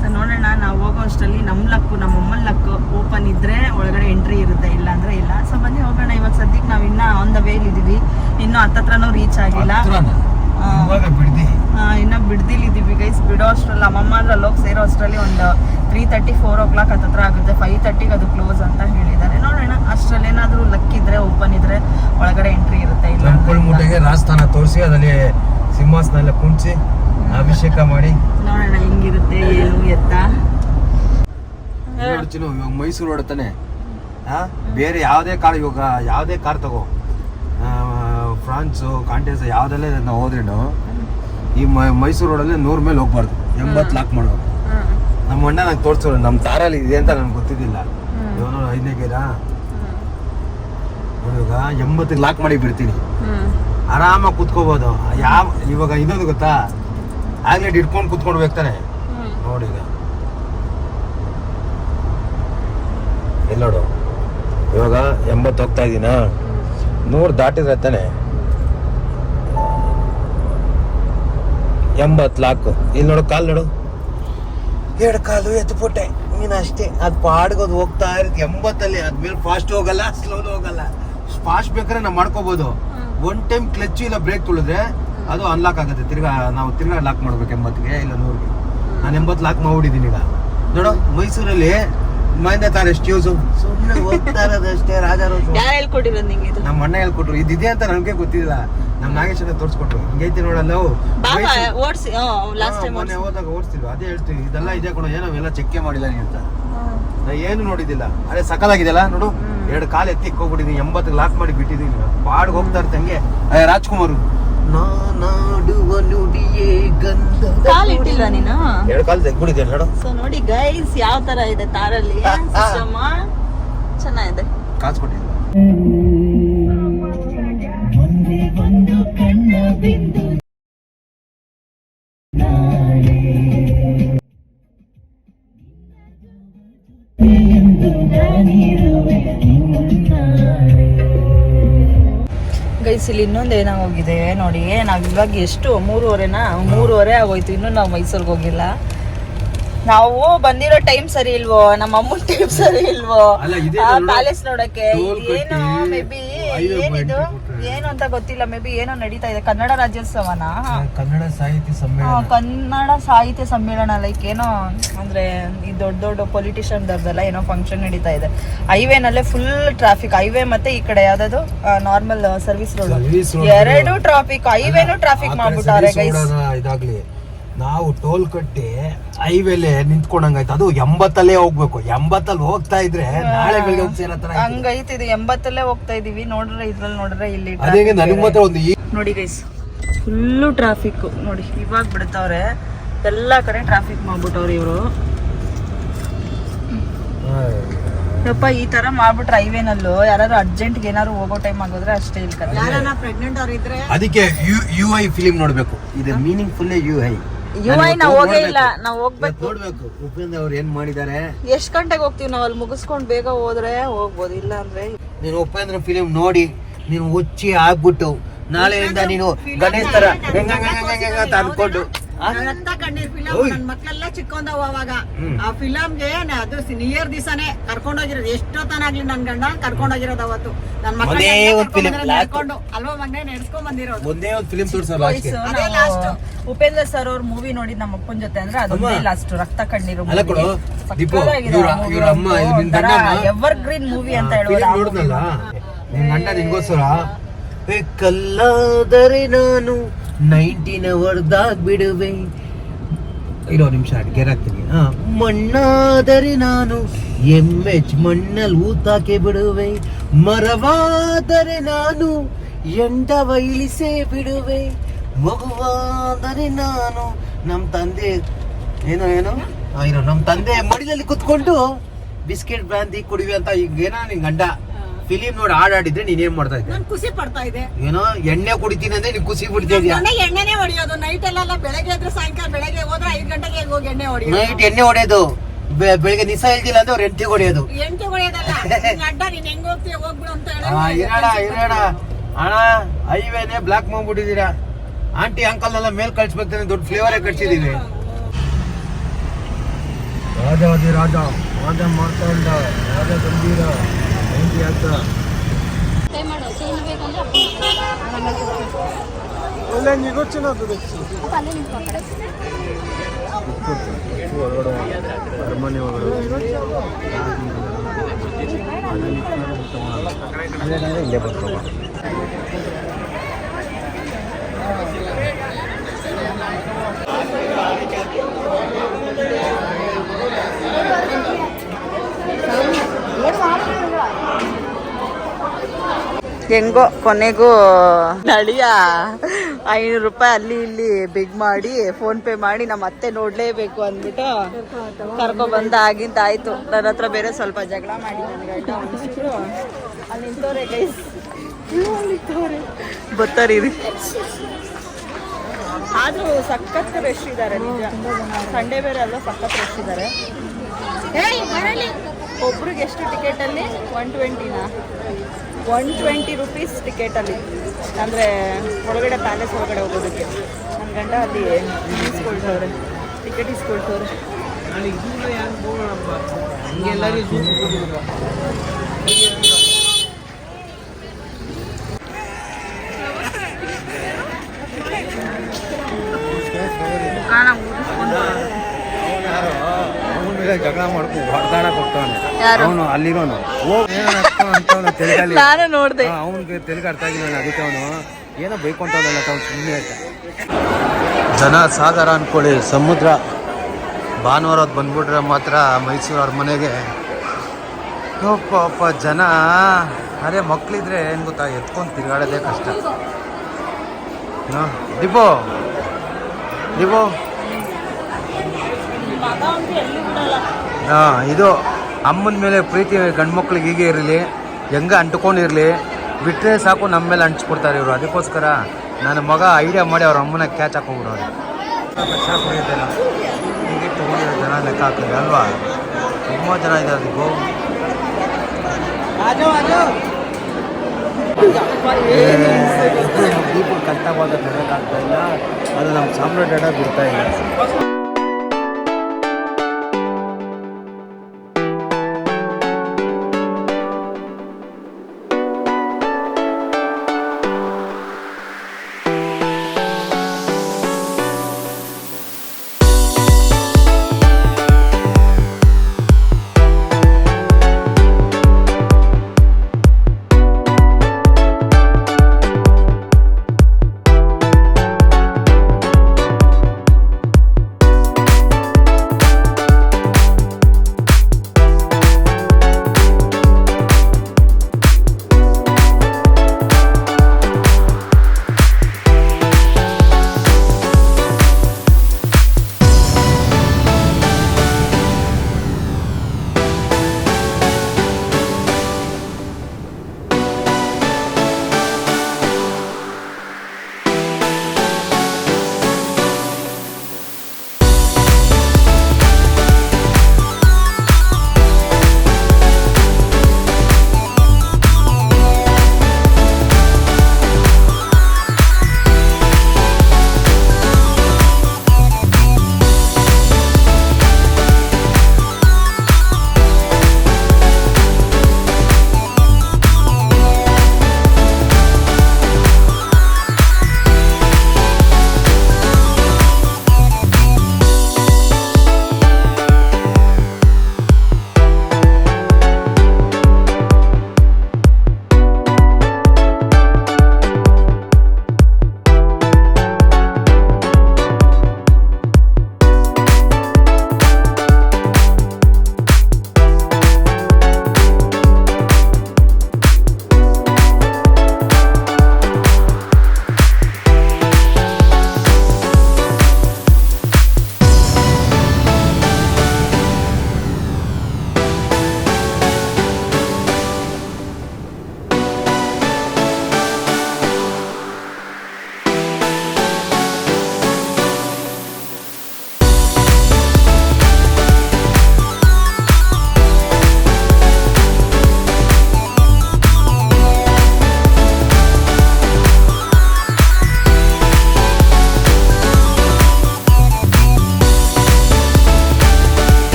ಸೊ ನೋಡೋಣ ನಾವು ಹೋಗೋ ಅಷ್ಟರಲ್ಲಿ ನಮ್ಮ ಲಕ್ಕು ನಮ್ಮ ಅಮ್ಮನ ಲಕ್ಕು ಓಪನ್ ಇದ್ರೆ ಒಳಗಡೆ ಎಂಟ್ರಿ ಇರುತ್ತೆ ಇಲ್ಲ ಅಂದ್ರೆ ಇಲ್ಲ. ಸೊ ಬನ್ನಿ ಹೋಗೋಣ. ಇವಾಗ ಸದ್ಯಕ್ಕೆ ನಾವು ಇನ್ನ ಆನ್ ದ ವೇಲ್ ಇದೀವಿ ಇನ್ನು ಹತ್ತತ್ರನೂ ರೀಚ್ ಆಗಿಲ್ಲ. ಇನ್ನ ಬಿಡ್ದಿಲ್ ಇದೀವಿ ಗೈಸ್ ಬಿಡೋ ಅಷ್ಟ್ರಲ್ಲಿ ನಮ್ಮಮ್ಮ ಅಲ್ಲಿ ಹೋಗಿ ಸೇರೋ ಅಷ್ಟ್ರಲ್ಲಿ ಒಂದು three thirty four o'clock ಹತ್ತತ್ರ ಆಗುತ್ತೆ. ಫೈವ್ ತರ್ಟಿಗೆ ಅದು ಕ್ಲೋಸ್ ಅಂತ ಹೇಳಿದ್ದಾರೆ. ನೋಡೋಣ ಅಷ್ಟ್ರಲ್ಲಿ ಏನಾದರೂ ಲಕ್ ಇದ್ರೆ ಓಪನ್ ಇದ್ರೆ ಒಳಗಡೆ ಎಂಟ್ರಿ ಇರುತ್ತೆ ಇಲ್ಲ ರಾಜಸ್ಥಾನ ತೋರಿಸಿ ಅದರಲ್ಲಿ ಸಿಂಹಾಸನ ಎಲ್ಲ ಕುಂಚಿ ಅಭಿಷೇಕ ಮಾಡಿ. ನೋಡೋಣ ಹೆಂಗಿರುತ್ತೆ ಏನು ಎತ್ತ? ನೋಡ್ತೀನಿ ಇವಾಗ ಮೈಸೂರು ಹೊಡತಾನೆ ಬೇರೆ ಯಾವುದೇ ಕಾರ್ ಇವಾಗ ಯಾವುದೇ ಕಾರ್ ತಗೋ. ಫ್ರಾನ್ಸು ಕಾಂಟೆಸ್ ಯಾವುದಲ್ಲೇ ನಾವು ಹೋದ್ರೇನು ಈ ಮ- ಮೈಸೂರು ರೋಡಲ್ಲಿ ನೂರ ಮೇಲೆ ಹೋಗ್ಬಾರ್ದು. ಎಂಬತ್ತು ಲಾಕ್ ಮಾಡ್ಬೇಕು ನಮ್ಮ ಅಣ್ಣ ನಂಗೆ ತೋರಿಸೋರು ನಮ್ಮ ತಾರಲ್ಲಿ ಇದೆ ಅಂತ ನನಗೆ ಗೊತ್ತಿದ್ದಿಲ್ಲ. ಇವನು ಐದನೇ ಗೇರ? ಇವಾಗ ಎಂಬತ್ತಿಗೆ ಲಾಕ್ ಮಾಡಿ ಬಿಡ್ತೀನಿ. ಆರಾಮಾಗಿ ಕುತ್ಕೋಬೋದು. ಯಾವ ಇವಾಗ ಇನ್ನೊಂದು ಗೊತ್ತಾ? ಆಗ್ಲೇ ಇಟ್ಕೊಂಡು ಕುತ್ಕೊಂಡು ಹೋಗ್ತಾನೆ ನೋಡಿ ಈಗ ಎಲ್ಲಿ ನೋಡು. ಇವಾಗ ಎಂಬತ್ತು ಹೋಗ್ತಾ ಇದೀನ? ನೂರು ದಾಟಿದ್ರೆ ತಾನೆ. ಎಂಬತ್ತು ಲಾಕ್. ಇಲ್ಲಿ ನೋಡು ಕಾಲು ನೋಡು. ಎರಡು ಕಾಲು ಎತ್ಬಿಟ್ಟೆ ನೀನು ಅಷ್ಟೇ. ಅದು ಪಾಡ್ಗೋದು ಹೋಗ್ತಾ ಇರುತ್ತೆ. ಎಂಬತ್ತಲ್ಲಿ ಅದ್ಮೇಲೆ ಫಾಸ್ಟ್ ಹೋಗಲ್ಲ ಸ್ಲೋನು ಹೋಗಲ್ಲ. ಫಾಸ್ಟ್ ಬೇಕಾದ್ರೆ ನಾವು ಮಾಡ್ಕೋಬಹುದು ಒನ್ ಟೈಮ್ ಕ್ಲಚ್ ಇಲ್ಲ ಬ್ರೇಕ್ ತುಳಿದ್ರೆ ಅದು ಅನ್ಲಾಕ್ ಆಗುತ್ತೆ. ತಿರ್ಗಾ ನಾವು ತಿರ್ಗಾ ಲಾಕ್ ಮಾಡ್ಬೇಕು ಎಂಬತ್ತಿಗೆ ಇಲ್ಲ ನೂರಿಗೆ. ನಾನು ಎಂಬತ್ತು ಲಾಕ್ ಮಾಡ್ಬಿಟ್ಟಿದ್ದೀನಿ ಈಗ. ನೋಡು ಮೈಸೂರಲ್ಲಿ ಮಹಿಂದ ತಾರ್ ಎಷ್ಟು ಯೂಸು ಸುಮ್ಮನೆ ಹೋಗ್ತಾ ಇರೋದು ಅಷ್ಟೇ ರಾಜಾರು ಯಾರು ಹೇಳ್ಕೊಟ್ಟಿರೋದು ನಿಂಗೆ ಇದು? ನಮ್ಮ ಅಣ್ಣ ಹೇಳ್ಕೊಟ್ರು. ಇದಿದೆ ಅಂತ ನನಗೆ ಗೊತ್ತಿಲ್ಲ. ನಮ್ ನಾಗೇಶನ ತೋರಿಸ್ಕೊಟ್ರು. ಹಿಂಗೈತಿ ನೋಡಲ್ಲ ನಾವು ಬಾಬಾ ಮೈಸೂರು- ಓಡಿಸಿ ಲಾಸ್ಟ್ ಟೈಮ್ ಮೊನ್ನೆ ಹೋದಾಗ ಓಡಿಸ್ತಿದ್ವಿ ಅದೇ ಹೇಳ್ತೀವಿ. ಇದೆಲ್ಲ ಇದೆ ಕೂಡ ಏನೋ ಎಲ್ಲ ಚೆಕ್ಕೆ ಮಾಡಿಲ್ಲ ನೀ ಅಂತ. ನಾ ಏನು ನೋಡಿದ್ದಿಲ್ಲ. ಅದೇ ಸಕಲಾಗಿದೆಯಲ್ಲ ನೋಡು. ಎರಡು ಕಾಲು ಎತ್ತಿ ಹೋಗ್ಬಿಟ್ಟಿದೀನಿ. ಎಂಬತ್ತು ಲಾಕ್ ಮಾಡಿ ಬಿಟ್ಟಿದ್ದೀನಿ ಬಾಡ್ಗೆ ಹೋಗ್ತಾ ಇರ್ತಂಗೆ ಅಯ್ಯ ರಾಜ್ಕುಮಾರ್. ನಾಡುವ ನುಡಿಯೇ ಗಂಧ ಕಾಲ್ ಇಟ್ಟಿಲ್ಲ ನೀನು? ಎರಡು ಕಾಲು ತೆಗ್ಬಿಟ್ಟಿದ್ದೆ ನೋಡು. ಸೊ ನೋಡಿ ಗೈಸ್ ಯಾವ ತರ ಇದೆ ತಾರಲ್ಲಿ? ಚೆನ್ನಾಗಿದೆ. ಕಾಸ್ಕೊಟ್ಟಿದ್ದೆ ಗೈಸ್ ಇಲ್ಲಿ ಇನ್ನೊಂದು ಏನಾಗೋಗಿದೆ ನೋಡಿ. ನಾವು ಇವಾಗ ಎಷ್ಟು? ಮೂರುವರೆನಾ? ಮೂರುವರೆ ಆಗೋಯ್ತು. ಇನ್ನೂ ನಾವು ಮೈಸೂರಿಗೆ ಹೋಗಿಲ್ಲ. ನಾವು ಬಂದಿರೋ ಟೈಮ್ ಸರಿ ಇಲ್ವೋ? ನಮ್ಮ ಅಮ್ಮನ ಟೈಮ್ ಸರಿ ಇಲ್ವೋ? ಪ್ಯಾಲೇಸ್ ನೋಡಕ್ಕೆ. ಏನು ಮೇ ಬಿ ಏನಿದು? ಏನು ಅಂತ ಗೊತ್ತಿಲ್ಲ ಮೇ ಬಿ ಏನೋ ನಡೀತಾ ಇದೆ. ಕನ್ನಡ ರಾಜ್ಯೋತ್ಸವನ? ಕನ್ನಡ ಸಾಹಿತ್ಯ ಸಮ್ಮೇಳನ. ಕನ್ನಡ ಸಾಹಿತ್ಯ ಸಮ್ಮೇಳನ ಲೈಕ್ ಏನೋ ಅಂದ್ರೆ ಈ ದೊಡ್ಡ ದೊಡ್ಡ ಪೊಲಿಟಿಷಿಯನ್ ದರ್ದೆಲ್ಲ ಏನೋ ಫಂಕ್ಷನ್ ನಡೀತಾ ಇದೆ. ಹೈವೇನಲ್ಲೇ ಫುಲ್ ಟ್ರಾಫಿಕ್ ಹೈವೇ ಮತ್ತೆ ಈ ಕಡೆ ಯಾವ್ದಾದ್ರು ನಾರ್ಮಲ್ ಸರ್ವಿಸ್ ರೋಡ್ ಎರಡು ಟ್ರಾಫಿಕ್ ಹೈವೇನು ಟ್ರಾಫಿಕ್ ಮಾಡ್ಬಿಟ್ಟಾರೆ ಗೈಸ್ ಇದಾಗ್ಲಿ. ನಾವು ಟೋಲ್ ಕಟ್ಟಿ ಹೈವೇಲೆ ನಿಂತ್ಕೊಂಡಂಗಾಯ್ತು. ಅದು ಎಂಬತ್ತಲ್ಲೇ ಹೋಗ್ಬೇಕು. ಎಂಬತ್ತಲ್ಲಿ ಹೋಗ್ತಾ ಇದ್ರೆ ನಾಳೆ ಬೆಳಿಗ್ಗೆ ಹೋಗಿ ಸೇರೋ ತರ ಆಯ್ತು. ಹಂಗೈತಿ ಇದು ಎಂಬತ್ತಲ್ಲೇ ಹೋಗ್ತಾ ಇದೀವಿ. ನೋಡ್ರೆ ಇದ್ರಲ್ಲಿ ನೋಡ್ರೆ ಇಲ್ಲಿ ಅದೇ ನನಗೆ ಮಾತ್ರ ಒಂದು ಈ ನೋಡಿ ಗೈಸ್ ಫುಲ್ಲು ಟ್ರಾಫಿಕ್ ನೋಡಿ ಇವಾಗ ಬಿಡ್ತಾವ್ರೆ. ಎಲ್ಲಾ ಕಡೆ ಟ್ರಾಫಿಕ್ ಮಾಡ್ಬಿಟ್ಟವ್ರೆ ಇವರು. ಯಪ್ಪ ಈ ತರ ಮಾಡ್ಬಿಟ್ರೆ ಹೈವೇನಲ್ಲೂ ಯಾರು ಅರ್ಜೆಂಟ್ಗೆ ಏನಾದ್ರು ಹೋಗೋ ಟೈಮ್ ಆಗೋದ್ರೆ ಅಷ್ಟೇ ಇಲ್ಲ ಪ್ರೆಗ್ನೆಂಟ್ ಅವ್ರು ಇದ್ರೆ ಅದಕ್ಕೆ ಯು ಯು ಐ ಫಿಲಿಂ ನೋಡ್ಬೇಕು. ಇದು meaning full you I you ನಾವ್ ಹೋಗೇ ಇಲ್ಲ ನಾವ್ ಹೋಗ್ಬೇಕು. ನೋಡ್ಬೇಕು ಉಪೇಂದ್ರ ಅವ್ರು ಏನ್ ಮಾಡಿದ್ದಾರೆ? ಎಷ್ಟ್ ಗಂಟೆಗೆ ಹೋಗ್ತೀವಿ ನಾವ್ ಅಲ್ಲಿ ಮುಗಿಸ್ಕೊಂಡ್ ಬೇಗ ಹೋದ್ರೆ ಹೋಗ್ಬೋದು ಇಲ್ಲ ಅಂದ್ರೆ ನೀನು ಉಪೇಂದ್ರ ಫಿಲಿಂ ನೋಡಿ ನೀನು ಹುಚ್ಚಿ ಆಗ್ಬಿಟ್ಟು ನಾಳೆಯಿಂದ ನೀನು ಗಣೇಶ್ ತರ ಅಂತ ಅನ್ಕೊಂಡು ಆ? ರಕ್ತ ಕಣ್ಣೀರ್ ಫಿಲಮ್. ನನ್ ಮಕ್ಕಳೆಲ್ಲ ಚಿಕ್ಕೊಂಡವ ಅವಾಗ. ಆ ಫಿಲಮ್ಗೆ ಅದು ನಿಯರ್ ದಿವಸನೇ ಕರ್ಕೊಂಡೋಗಿರೋದು. ಎಷ್ಟೊತ್ತನಾಗ್ಲಿ ನನ್ ಗಂಡ ಕರ್ಕೊಂಡೋಗಿರೋದು ಅವತ್ತು. ನನ್ ಮಕ್ಕಳು ಅಲ್ವಾ ಮಗ್ನೆ ನಡ್ಸ್ಕೊಂಡ್ ಬಂದಿರೋದು. ಒಂದೇ ಒಂದು ಫಿಲಿಂ ತೋರ್ಸಲ್ಲ ಅಷ್ಟೇ Boys, ಅದೇ ನಾವು ಉಪೇಂದ್ರ ಸರ್ ಅವ್ರ ಮೂವಿ ನೋಡಿದ್ ನಮ್ಮ ಅಪ್ಪನ ಜೊತೆ ಅಂದ್ರೆ ಅದೊಂದೇ. ಲಾಸ್ಟ್ ರಕ್ತ ಕಣ್ಣೀರು ಅಲ್ಲ ಕೊಡು, ದೀಪು, ಇವ್ರ- ಇವ್ರ ಅಮ್ಮ, ಇಲ್ಲಿ ನಿನ್ ಗಂಡಮ್ಮ- ಎವರ್ ಗ್ರೀನ್ ಮೂವಿ ಅಂತ ಹೇಳೋದು ಕಲ್ಲಾದರೆ ನಾನು ನೈಂಟಿನ ಅವರ್ದಾಗ ಬಿಡುವೆ. ಇರೋ ನಿಮಿಷ ಗೆರಾಗ್ತೀನಿ ಹಾ ಮಣ್ಣಾದರೆ ನಾನು ಎಂ ಎಚ್ ಮಣ್ಣಲ್ಲಿ ಊತಾಕೆ ಬಿಡುವೆ. ಮರವಾದರೆ ನಾನು ಎಂಡವ ಇಳಿಸೇ ಬಿಡುವೆ. ಮಗುವಾದರೆ ನಾನು ನಮ್ಮ ತಂದೆ, ಏನೋ ಏನೋ? ಇರೋ ನಮ್ಮ ತಂದೆ ಮಡಿಲಲ್ಲಿ ಕುತ್ಕೊಂಡು ಬಿಸ್ಕೆಟ್ ಬ್ರಾಂದಿ ಕುಡಿವಿ ಅಂತ ಈಗ ಏನೋ ನಿನ್ ಗಂಡ. ಫಿಲಿಂ ನೋಡಿ ಹಾಡಾಡಿದ್ರೆ ಏನ್ ಮಾಡ್ತಾ ಇದ್ದೆ? ನಾನು ಖುಷಿ ಪಡ್ತಾ ಇದೆ ಏನೋ ಎಣ್ಣೆ ಕುಡಿತೀನಿ ಅಂದ್ರೆ ನೀನ್ ಖುಷಿ ಬಿಡ್ತಾ ಇದೀಯ? ನಾನು ಎಣ್ಣೆನೆ ಹೊಡೆಯೋದು. ನೈಟ್ ಎಲ್ಲ ಬೆಳಗ್ಗೆ ಎದ್ರೆ ಸಾಯಂಕಾಲ ಬೆಳಗ್ಗೆ ಹೋದ್ರೆ ಐದು ಗಂಟೆಗೆ ಹೋಗಿ ಎಣ್ಣೆ ಹೊಡೆಯೋದು. ನೈಟ್ ಎಣ್ಣೆ ಹೊಡೆಯೋದು. ಬೆ- ಬೆಳಿಗ್ಗೆ ನಿಸ ಇಲ್ದಿಲ್ಲ ಅಂದ್ರೆ ಅವ್ರ ಹೆಂಡತಿ ಹೊಡೆಯೋದು. ಎಂಟು ಹೊಡೆಯೋದಲ್ಲ? ನಿನ್ ಅಡ್ಡ ನೀನ್ ಹೆಂಗ್ ಹೋಗ್ತೀಯ ಹೋಗ್ಬಿಡು ಅಂತ ಆ, ಹೇಳಿ ಇರೋಣ ಇರೋಣ ಅಣ್ಣ ಹೈವೇನೆ ಬ್ಲಾಕ್ ಮಾಡ್ಬಿಟ್ಟಿದ್ದೀರಾ? ಆಂಟಿ ಅಂಕಲ್ ಎಲ್ಲ ಮೇಲ್ ಕಳ್ಸ್ಬೇಕಾದ್ರೆ ದೊಡ್ಡ ಫ್ಲೇವರೇ ಕಳ್ಸಿದೀವಿ ರಾಜಾದಿ ರಾಜ. ರಾಜ ಮಾತಾಡ ರಾಜ ಗಂಭೀರ. ಹೆಂಡತಿ ಅಂತ ಒಳ್ಳೆ ನಿಗೋಚನ ಅರಮನೆ ಒಳಗಡೆ ಇಲ್ಲೇ ಬರ್ತಾವ ಹೆಂಗೋ ಕೊನೆಗೂ ನಡಿಯ ಐನೂರು ರೂಪಾಯಿ ಅಲ್ಲಿ ಇಲ್ಲಿ ಬಿಗ್ ಮಾಡಿ ಫೋನ್ ಪೇ ಮಾಡಿ ನಮ್ಮ ಅತ್ತೆ ನೋಡ್ಲೇಬೇಕು ಅಂದ್ಬಿಟ್ಟು ಕರ್ಕೊ ಬಂದ ಆಗಿಂದ ಆಯ್ತು. ನನ್ನ ಹತ್ರ ಬೇರೆ ಸ್ವಲ್ಪ ಜಗಳ ಮಾಡಿ ಅಲ್ಲಿ ನಿಂತವ್ರೆ ಗೈಸ್ ಆದ್ರೂ ಸಖತ್ ರಶ್ ಇದ್ದಾರೆ ನಿಜ. ಸಂಡೇ ಬೇರೆ ಅಲ್ಲ ಸಖತ್ ರಶ್ ಇದ್ದಾರೆ ಒಬ್ರಿಗೆ ಎಷ್ಟು ಟಿಕೆಟಲ್ಲಿ? ಒನ್ ಟ್ವೆಂಟಿನಾ ಒನ್ ಟ್ವೆಂಟಿ ರುಪೀಸ್ ಟಿಕೆಟಲ್ಲಿ. ಅಂದರೆ ಹೊರಗಡೆ ಪ್ಯಾಲೇಸ್ ಹೊರಗಡೆ ಹೋಗೋದಕ್ಕೆ. ನನ್ನ ಗಂಡ ಅಲ್ಲಿ ಇಸ್ಕೊಳ್ತವ್ರೆ. ಟಿಕೆಟ್ ಇಸ್ಕೊಳ್ತವ್ರೆ. ಅವನ ಮೇಲೆ ಜಗಳ ಮಾಡ್ಕೊಂಡು ಹೊಡೆದಾಡಕ್ ಹೋಗ್ತಾನೆ. ಯಾರು? ಅವನು ಅಲ್ಲಿರೋನು. ಅಂತವನು ತೆಲುಗಲ್ಲಿ ನಾನು ನೋಡಿದೆ. ಅವನಿಗೆ ತೆಲುಗು ಅರ್ಥ ಆಗಿಲ್ಲ ಅದಕ್ಕೆ ಅವನು ಏನೋ ಬೇಕು ಅಂತ ತಾವು ಸುಮ್ಮನೆ ಜನ ಸಾಗರ ಅನ್ಕೊಳ್ಳಿ ಸಮುದ್ರ ಭಾನುವಾರ ಹೊತ್ತು ಬಂದ್ಬಿಟ್ರೆ ಮಾತ್ರ ಮೈಸೂರು ಅವ್ರ ಮನೆಗೆ. ಅಪ್ಪ ಅಪ್ಪ ಜನ. ಅರೆ ಮಕ್ಕಳಿದ್ರೆ ಏನು ಗೊತ್ತಾ ಎತ್ಕೊಂಡು ತಿರುಗಾಡೋದೇ ಕಷ್ಟ. ಹಾಂ ಡಿಬೋ ಡಿಪೋ ಹಾಂ ಇದು ಅಮ್ಮನ ಮೇಲೆ ಪ್ರೀತಿ ಗಂಡು ಮಕ್ಳಿಗೆ ಹೀಗೆ ಇರಲಿ ಹೆಂಗೆ ಅಂಟ್ಕೊಂಡಿರಲಿ ಬಿಟ್ಟರೆ ಸಾಕು ನಮ್ಮ ಮೇಲೆ ಅಂಟಿಸ್ಕೊಡ್ತಾರೆ ಇವರು. ಅದಕ್ಕೋಸ್ಕರ ನನ್ನ ಮಗ ಐಡಿಯಾ ಮಾಡಿ ಅವ್ರ ಅಮ್ಮನ ಕ್ಯಾಚ್ ಹಾಕೊಂಡ್ಬಿಡೋರು ಟಿಕೆಟ್ ತೊಗೊಂಡಿರೋ ಜನ ಲೆಕ್ಕ ಹಾಕಿದ್ರೆ ಅಲ್ವಾ? ತುಂಬ ಜನ ಇದ್ದಾರೆ ಅದಕ್ಕೂ ದೀಪ ಕಲ್ತಾವಾಗ ತಗೋಕ್ಕಾಗ್ತಾ ಇಲ್ಲ. ಅದು ನಮ್ಮ ಸಾಮ್ರಾಟ್ ಬಿಡ್ತಾ ಇಲ್ಲ.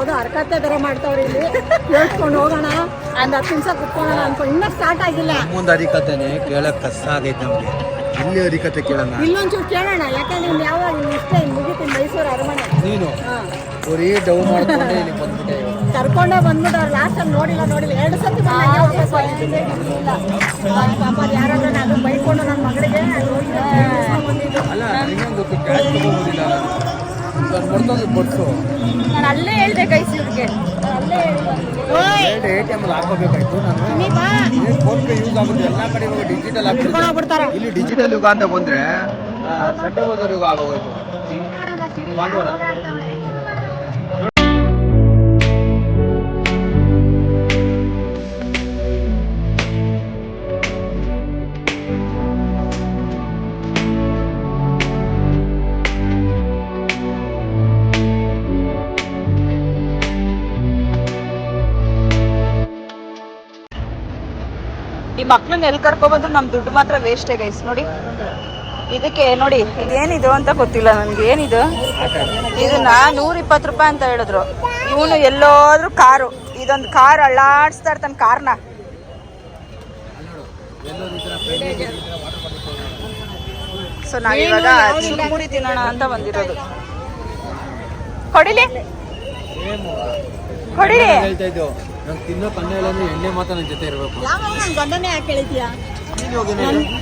ಯಾವ್ದೋ ಹರಕತ್ತೆ ಥರ ಮಾಡ್ತಾವ್ರಿ ಇಲ್ಲಿ. ಹೇಳ್ಕೊಂಡು ಹೋಗೋಣ. ಒಂದ್ ಹತ್ತು ನಿಮಿಷ ಕುತ್ಕೊಳ್ಳೋಣ ಅನ್ಕೊಂಡು ಇನ್ನೂ ಸ್ಟಾರ್ಟ್ ಆಗಿಲ್ಲ. ಮುಂದೆ ಅರಿಕತೆನೆ ಕೇಳಕ್ ಕಷ್ಟ ಆಗೈತೆ ನಮಗೆ. ಇಲ್ಲಿ ಅರಿಕತೆ ಕೇಳೋಣ. ಇಲ್ಲೊಂಚೂರು ಕೇಳೋಣ ಯಾಕಂದ್ರೆ ಇನ್ನು ಯಾವಾಗ ಇಷ್ಟ ಮುಗಿತೀನಿ ಮೈಸೂರು ಅರಮನೆ. ನೀನು. ಬರೀ ಮಾಡ್ಕೊಂಡೆ ಇಲ್ಲಿ ಬಂದ್ಬಿಟ್ಟೆ ಇವಾಗ. ಕರ್ಕೊಂಡೇ ಬಂದ್ಬಿಟ್ಟು ಲಾಸ್ಟ್ ಟೈಮ್ ನೋಡಿಲ್ಲ ನೋಡಿಲ್ಲ. ಎರಡು ಸತಿ ಇಲ್ಲ. ಪಾಪ ನಾನು ಬೈಕೊಂಡು ನನ್ನ ಮಗಳಿಗೆ ಅಲ್ಲ ಇನ್ನೊಂದು ಗೊತ್ತು ಕ್ಯಾಶ್ ತಗೋಬೋದಿಲ್ಲ ನಾನು ಅಲ್ಲೇ ಹೇಳ್ದೆ ಗೈಸ್ ಇವ್ರಿಗೆ. ಅಲ್ಲೇ ಎರಡು ಎ ಟಿ ಎಂ ಅಲ್ಲಿ ಹಾಕೋಬೇಕಾಯ್ತು ನಾನು ಫೋನ್ ಪೇ ಯೂಸ್ ಆಗುತ್ತೆ ಎಲ್ಲ ಕಡೆ ಇವಾಗ ಡಿಜಿಟಲ್ ಇಲ್ಲಿ ಡಿಜಿಟಲ್ ಯುಗ ಅಂತ ಬಂದ್ರೆ ಸಟ್ಟೆ ಯುಗ ಆಗೋಯ್ತು ಭಾನುವಾರ ಮಕ್ಳನ್ನ ಎಲ್ಲಿ ಕರ್ಕೊಬಂದ್ರು ನಮ್ ದುಡ್ಡು ಮಾತ್ರ ವೇಸ್ಟೇ ಗೈಸ್ ನೋಡಿ. ಇದಕ್ಕೆ ನೋಡಿ ಇದೇನಿದು ಅಂತ ಗೊತ್ತಿಲ್ಲ ನನ್ಗೆ ಏನಿದು? ಇದನ್ನ ನೂರ ಇಪ್ಪತ್ತು ರೂಪಾಯಿ ಅಂತ ಹೇಳಿದ್ರು. ಇವನು ಎಲ್ಲೋದ್ರು ಕಾರು ಇದೊಂದು ಕಾರ್ ಅಳ್ಳಾಡಿಸ್ತಾ ಇರ್ತಾನೆ ಕಾರ್ನ. ಸೊ ನಾವಿವಾಗ ಚುರುಮುರಿ ತಿನ್ನೋಣ ಅಂತ ಬಂದಿರೋದು. ಕೊಡಿಲಿ? ಕೊಡಿಲಿ? ನಂಗೆ ತಿನ್ನೋ ಕಣ್ಣು ಇಲ್ಲ ಅಂದ್ರೆ ಎಣ್ಣೆ ಮಾತ್ರ ನನ್ನ ಜೊತೆ ಇರಬೇಕು. ಯಾವಾಗ ನನ್ನ ಗಂಡನೇ ಯಾಕೆ ಹೇಳಿದ್ಯಾ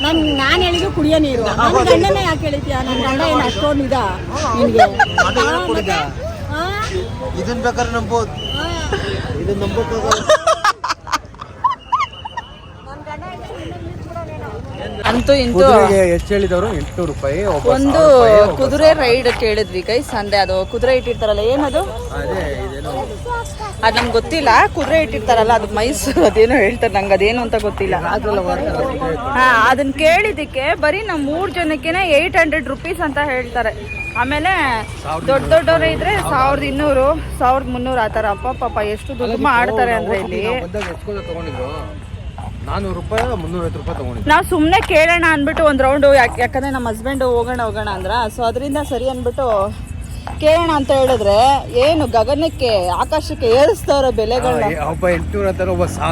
ನನ್ ನಾನು ಹೇಳಿದ್ರು ಕುಡಿಯೋ ನೀರು. ನನ್ನ ಗಂಡನೇ ಯಾಕೆ ಹೇಳಿದ್ಯಾ ನನ್ನ ಗಂಡ ಏನು ಅಷ್ಟೊಂದು ಇದ ನಿನಗೆ? ಇದನ್ನ ಬೇಕಾದ್ರೆ ನಂಬೋದು. ಇದನ್ನ ನಂಬೋಕ್ಕಾಗಲ್ಲ. ಅಂತೂ ಇಂತೂ ಎಷ್ಟು ಹೇಳಿದವರು? ಎಂಟು ರೂಪಾಯಿ ಒಂದು ಕುದುರೆ ರೈಡ್ ಕೇಳಿದ್ವಿ ಕೈ ಸಂಡೆ ಅದು. ಕುದುರೆ ಇಟ್ಟಿರ್ತಾರಲ್ಲ ಏನದು? ಅದೇ ಅದು ನಮ್ಗೆ ಗೊತ್ತಿಲ್ಲ. ಕುದುರೆ ಇಟ್ಟಿರ್ತಾರಲ್ಲ ಅದು ಮೈಸೂರು ಅದೇನೋ ಹೇಳ್ತಾರೆ ನಂಗೆ ಅದೇನು ಅಂತ ಗೊತ್ತಿಲ್ಲ. ಹಾಂ ಅದನ್ನ ಕೇಳಿದಕ್ಕೆ ಬರೀ ನಮ್ಮ ಮೂರು ಜನಕ್ಕೇನೆ ಏಯ್ಟ್ ಹಂಡ್ರೆಡ್ ರುಪೀಸ್ ಅಂತ ಹೇಳ್ತಾರೆ. ಆಮೇಲೆ ದೊಡ್ಡ ದೊಡ್ಡವ್ರೆ ಇದ್ರೆ ಸಾವಿರದ ಇನ್ನೂರು ಸಾವಿರದ ಮುನ್ನೂರು ಆ ಥರ. ಅಪ್ಪ ಪಾಪ ಎಷ್ಟು ದುಡ್ಡು ಮಾಡ್ತಾರೆ ಅಂದ್ರೆ ಇಲ್ಲಿ? ನಾವು ಸುಮ್ಮನೆ ಕೇಳೋಣ ಅಂದ್ಬಿಟ್ಟು ಒಂದು ರೌಂಡು ಯಾಕಂದ್ರೆ ನಮ್ಮ ಹಸ್ಬೆಂಡ್ ಹೋಗೋಣ ಹೋಗೋಣ ಅಂದ್ರ. ಸೊ ಅದರಿಂದ ಸರಿ ಅಂದ್ಬಿಟ್ಟು ಕೇಳೋಣ ಅಂತ ಹೇಳಿದ್ರೆ ಏನು ಗಗನಕ್ಕೆ ಆಕಾಶಕ್ಕೆ ಏರಿಸ್ತವ್ರೆ ಬೆಲೆಗಳನ್ನ? ಒಬ್ಬ ಎಂಟುನೂರ ಅಂತಾನೆ ಒಬ್ಬ ಆ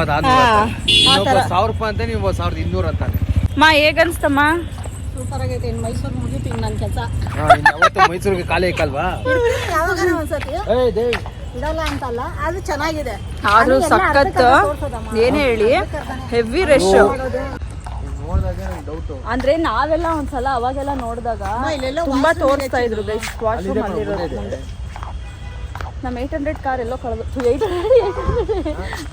ಇನ್ನೊಬ್ಬ. ಸಾವಿರ ರೂಪಾಯಿ ಅಂತಾನೆ ಒಬ್ಬ ಸಾವಿರದ ಇನ್ನೂರು ಅಂತಾನೆ. ಮಾ ಹೇಗನ್ಸ್ತಮ್ಮ? ಸೂಪರ್ ಆಗೈತೆ ಇನ್ನು ಮೈಸೂರು ಮುಗಿತು ಇನ್ನು ನನ್ನ ಕೆಲಸ. ಅವತ್ತು ಇನ್ನು ಯಾವತ್ತೂ ಮೈಸೂರಿಗೆ ಖಾಲಿ ಐಕಲ್ವಾ ಯಾವಾಗ ಒಂದ್ಸತಿ? ಇಡಲ್ಲ ಅಂತಲ್ಲ ಅದು ಚೆನ್ನಾಗಿದೆ. ಆದ್ರೂ ಸಖತ್ ಏನ್ ಹೇಳಿ ಹೆವಿ ರಶ್ ಅಂದ್ರೆ ನಾವೆಲ್ಲ ಒಂದ್ಸಲ ಅವಾಗೆಲ್ಲ ನೋಡಿದಾಗ ಇಲ್ಲೆಲ್ಲೋ ತುಂಬಾ ತೋರಿಸ್ತಾ ಇದ್ರು ವಾಶ್ ರೂಮ್ ಅಲ್ಲಿರೋದು ನಮ್ಮ ಏಟ್ ಹಂಡ್ರೆಡ್ ಕಾರ್ ಎಲ್ಲೋ ಕಳೆದು ಏಟ್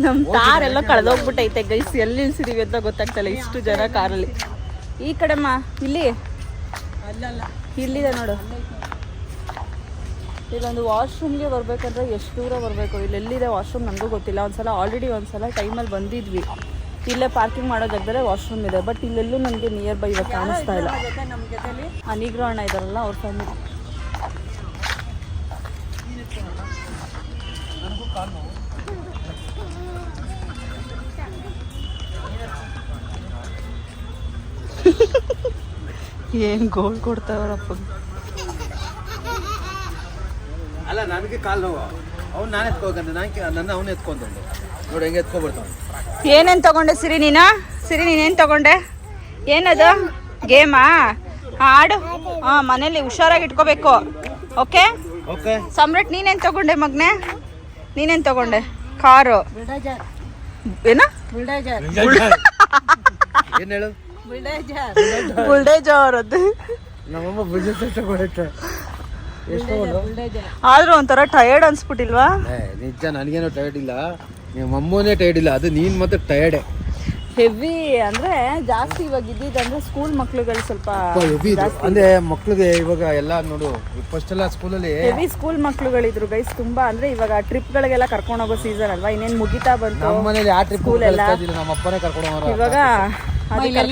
ನಮ್ಮ ಕಾರ್ ಎಲ್ಲೋ ಕಳೆದೋಗ್ಬಿಟ್ಟೈತೆ ಗೈಸ್ ಎಲ್ಲಿ ನಿಲ್ಸಿದೀವಿ ಅಂತ ಗೊತ್ತಾಗ್ತಲ್ಲ ಇಷ್ಟು ಜನ ಕಾರಲ್ಲಿ. ಈ ಕಡೆಮ್ಮ ಇಲ್ಲಿ. ಅಲ್ಲಲ್ಲ. ಇಲ್ಲಿದೆ ನೋಡು. ಇಲ್ಲೊಂದು ವಾಶ್ರೂಮ್ಗೆ ಬರ್ಬೇಕಂದ್ರೆ ಎಷ್ಟು ದೂರ ಬರಬೇಕು? ಇಲ್ಲಿ ಎಲ್ಲಿದೆ ವಾಶ್ರೂಮ್ ನನಗೂ ಗೊತ್ತಿಲ್ಲ. ಒಂದ್ಸಲ ಆಲ್ರೆಡಿ ಒಂದ್ಸಲ ಟೈಮಲ್ಲಿ ಬಂದಿದ್ವಿ. ಇಲ್ಲೇ ಪಾರ್ಕಿಂಗ್ ಮಾಡೋ ಜಾಗದಲ್ಲೇ ವಾಶ್ರೂಮ್ ಇದೆ. ಬಟ್ ಇಲ್ಲೆಲ್ಲೂ ನನಗೆ ನಿಯರ್ ಬೈ ಇವಾಗ ಕಾಣಿಸ್ತಾ ಇಲ್ಲ. ನಮ್ಮ ಜೊತೆಲಿ? ಅನಿಗ್ರೋ ಅಣ್ಣ ಇದಾರಲ್ಲ ಅವ್ರ ಫ್ಯಾಮಿಲಿ ಏನ್ ಗೋಲ್ಡ್ ಕೊಡ್ತಾವ್ರಪ್ಪ ಅಲ್ಲ ನನಗೆ ಕಾಲು ನೋವು. ಅವ್ನು ನಾನು ಎತ್ಕೋಬೇಕಂದ್ರೆ ನಾನು ನನ್ನ ಅವನು ಎತ್ಕೊಂಡು ನೋಡಿ ಹೆಂಗೆ ಎತ್ಕೊಬಿಡ್ತಾವ ಏನೇನ್ ತಗೊಂಡೆ ಸಿರಿ ನೀನು? ಸಿರಿ ನೀನೇನ್ ತಗೊಂಡೆ? ಏನದು? ಗೇಮಾ? ಆಡು. ಹಾ ಮನೇಲಿ ಹುಷಾರಾಗಿ ಇಟ್ಕೋಬೇಕು. ಓಕೆ? ಓಕೆ. ಸಮ್ರಾಟ್ ನೀನೇನ್ ತಗೊಂಡೆ ಮಗ್ನೆ? ನೀನೇನ್ ತಗೊಂಡೆ? ಕಾರು. ಬಿಲ್ಡೇಜರ್ ಏನ? ಬಿಲ್ಡೇಜರ್ ಆದ್ರೂ ಒಂಥರ ಟಯರ್ಡ್ ಅನ್ಸ್ಬಿಟ್ಟಿಲ್ವಾ? ನಿಜ ನನಗೇನು ಟಯರ್ಡ್ ಇಲ್ಲ. ನಿಮ್ಮ ಅಮ್ಮನೇ ಟೈರ್ಡ್ ಇಲ್ಲ ಅದು ನೀನು ಮತ್ತೆ ಟಯರ್ಡೆ ಹೆವಿ ಅಂದ್ರೆ ಜಾಸ್ತಿ ಇವಾಗ ಇದ್ದಿದ್ದಂದ್ರೆ ಸ್ಕೂಲ್ ಮಕ್ಳುಗಳು ಸ್ವಲ್ಪ ಅಂದ್ರೆ ಮಕ್ಳಿಗೆ ಇವಾಗ ಎಲ್ಲ ನೋಡು ಫಸ್ಟ್ ಎಲ್ಲ ಸ್ಕೂಲಲ್ಲಿ ಹೆವಿ ಸ್ಕೂಲ್ ಮಕ್ಳುಗಳಿದ್ರು ಗೈಸ್ ತುಂಬಾ ಅಂದ್ರೆ ಇವಾಗ ಟ್ರಿಪ್ ಗಳಿಗೆಲ್ಲ ಕರ್ಕೊಂಡು ಹೋಗೋ ಸೀಸನ್ ಅಲ್ವಾ? ಇನ್ನೇನ್ ಮುಗಿತಾ ಬಂತು? ನಮ್ಮ ಮನೇಲಿ ಆ ಟ್ರಿಪ್ School ಎಲ್ಲ? ನಮ್ಮ ಅಪ್ಪನೇ ಕರ್ಕೊಂಡು ಹೋಗೋರು ಇವಾಗ ಅದಕ್ಕೆ